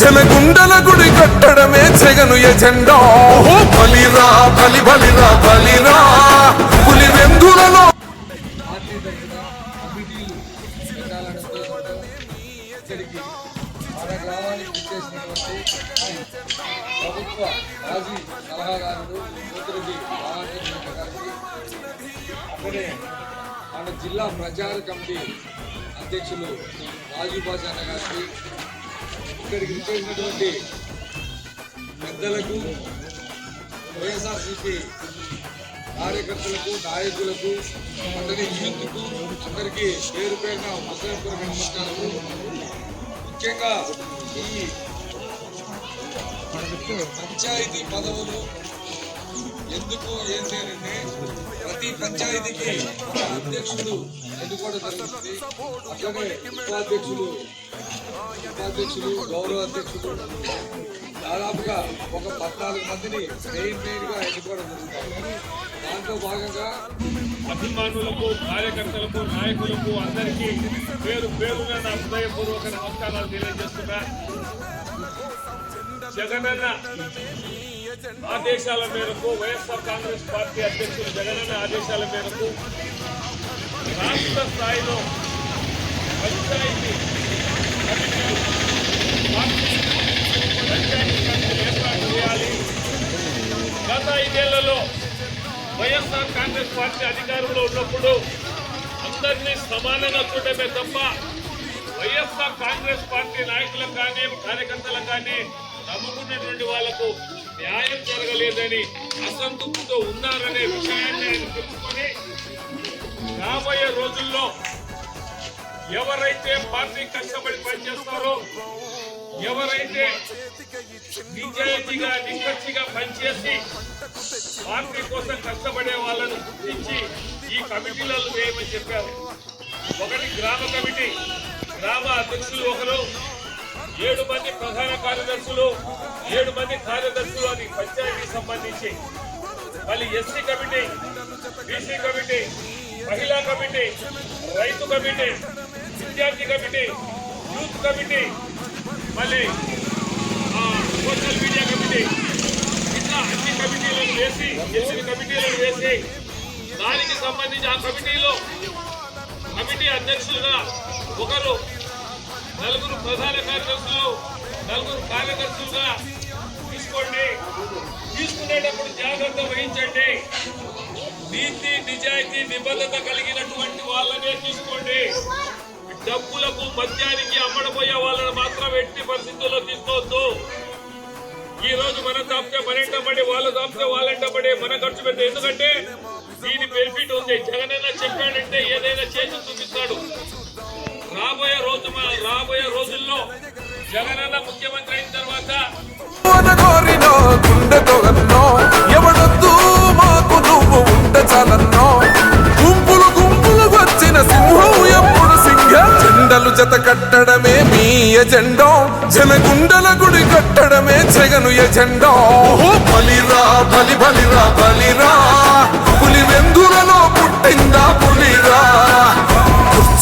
జన గుండల గుడి కట్టడమే జగను ఎజెండా. ఓహో బలిరా బలి బలిరా బలిరా. పులి వెందులలో మన ప్రభుత్వ మాజీ సలహాదారుడు అక్కడే మన జిల్లా ప్రచార కమిటీ అధ్యక్షులు రాజు బాజాన్న గారికి ఇక్కడికి ఇచ్చేసినటువంటి పెద్దలకు వైఎస్ఆర్సీపీ కార్యకర్తలకు నాయకులకు అందరి యూత్కు అందరికీ పేరు పేరున హృదయపూర్వక నమస్కారాలు ముఖ్యంగా ఈ పంచాయతీ పదవులు ఎందుకు ఏంటి అంటే ప్రతి పంచాయతీకి అధ్యక్షుడు ఎన్నుకోవడం జరుగుతుంది అట్లాగే ఉపాధ్యక్షులు ఉపాధ్యక్షులు గౌరవ అధ్యక్షులు దాదాపుగా ఒక పద్నాలుగు మందిని మెయిన్ మెయిన్గా ఎన్నుకోవడం జరుగుతుంది దాంతో భాగంగా అభిమానులకు కార్యకర్తలకు నాయకులకు అందరికీ పేరు పేరున నా హృదయపూర్వక నమస్కారాలు తెలియజేస్తున్నా. జగనన్న ఆదేశాల మేరకు వైఎస్ఆర్ కాంగ్రెస్ పార్టీ అధ్యక్షులు జగనన్న ఆదేశాల మేరకు రాష్ట్ర స్థాయిలో పంచాయతీ కమిటీలు, పంచాయతీ ఏర్పాటు చేయాలి. గత ఐదేళ్ళలో వైఎస్ఆర్ కాంగ్రెస్ పార్టీ అధికారంలో ఉన్నప్పుడు అందరినీ సమానంగా చూడమే తప్ప వైఎస్ఆర్ కాంగ్రెస్ పార్టీ నాయకులకు కానీ కార్యకర్తలకు కానీ నమ్ముకున్నటువంటి వాళ్ళకు న్యాయం జరగలేదని అసంతృప్తితో ఉన్నారనే విషయాన్ని ఆయన తెలుసుకొని రాబోయే రోజుల్లో ఎవరైతే పార్టీ కష్టపడి పనిచేస్తారో ఎవరైతే నిజాయితీగా నిష్పక్షిగా పనిచేసి పార్టీ కోసం కష్టపడే వాళ్ళను గుర్తించి ఈ కమిటీలలో వేయమని చెప్పారు. ఒకటి గ్రామ కమిటీ. గ్రామ అధ్యక్షులు ఒకరు. ఏడు మంది ప్రధాన కార్యదర్శులు ఏడు మంది కార్యదర్శులు అది పంచాయతీ సంబంధించి. మళ్ళీ ఎస్సీ కమిటీ బీసీ కమిటీ మహిళా కమిటీ రైతు కమిటీ విద్యార్థి కమిటీ యూత్ కమిటీ మళ్ళీ సోషల్ మీడియా కమిటీ. ఇట్లా అన్ని కమిటీలను వేసి ఎనిమిది కమిటీలను వేసి దానికి సంబంధించి ఆ కమిటీలో కమిటీ అధ్యక్షులుగా ఒకరు నలుగురు ప్రధాన కార్యదర్శులు నలుగురు కార్యదర్శులుగా తీసుకోండి. తీసుకునేటప్పుడు జాగ్రత్త వహించండి. నీతి నిజాయితీ నిబద్ధత కలిగినటువంటి వాళ్ళనే తీసుకోండి. డబ్బులకు మద్యానికి అమ్మడపోయే వాళ్ళని మాత్రం ఎట్టి పరిస్థితుల్లో తీసుకోవద్దు. ఈ రోజు మనం తప్పితే వాళ్ళ వాళ్ళు తప్పితే వాళ్ళంటబడి మన ఖర్చు పెద్ద. ఎందుకంటే దీని బెనిఫిట్ ఉంది. జగనన్న చెప్పాడంటే ఏదైనా చేసి చూపిస్తాడు. జగనన్న ముఖ్యమంత్రి అయిన తర్వాత ఎవడొద్దు మాకు నువ్వు ఉండ చాలన్నో. గుంపులు గుంపులు వచ్చిన సింహం ఎప్పుడు సింహ? జెండలు జత కట్టడమే మీ ఎజెండా. జనగుండల గుడి కట్టడమే జగను ఎజెండా. ఓహో బలిరా బలి బలిరా బలిరా. పులి వెందులలో పుట్టిందా పులిరా?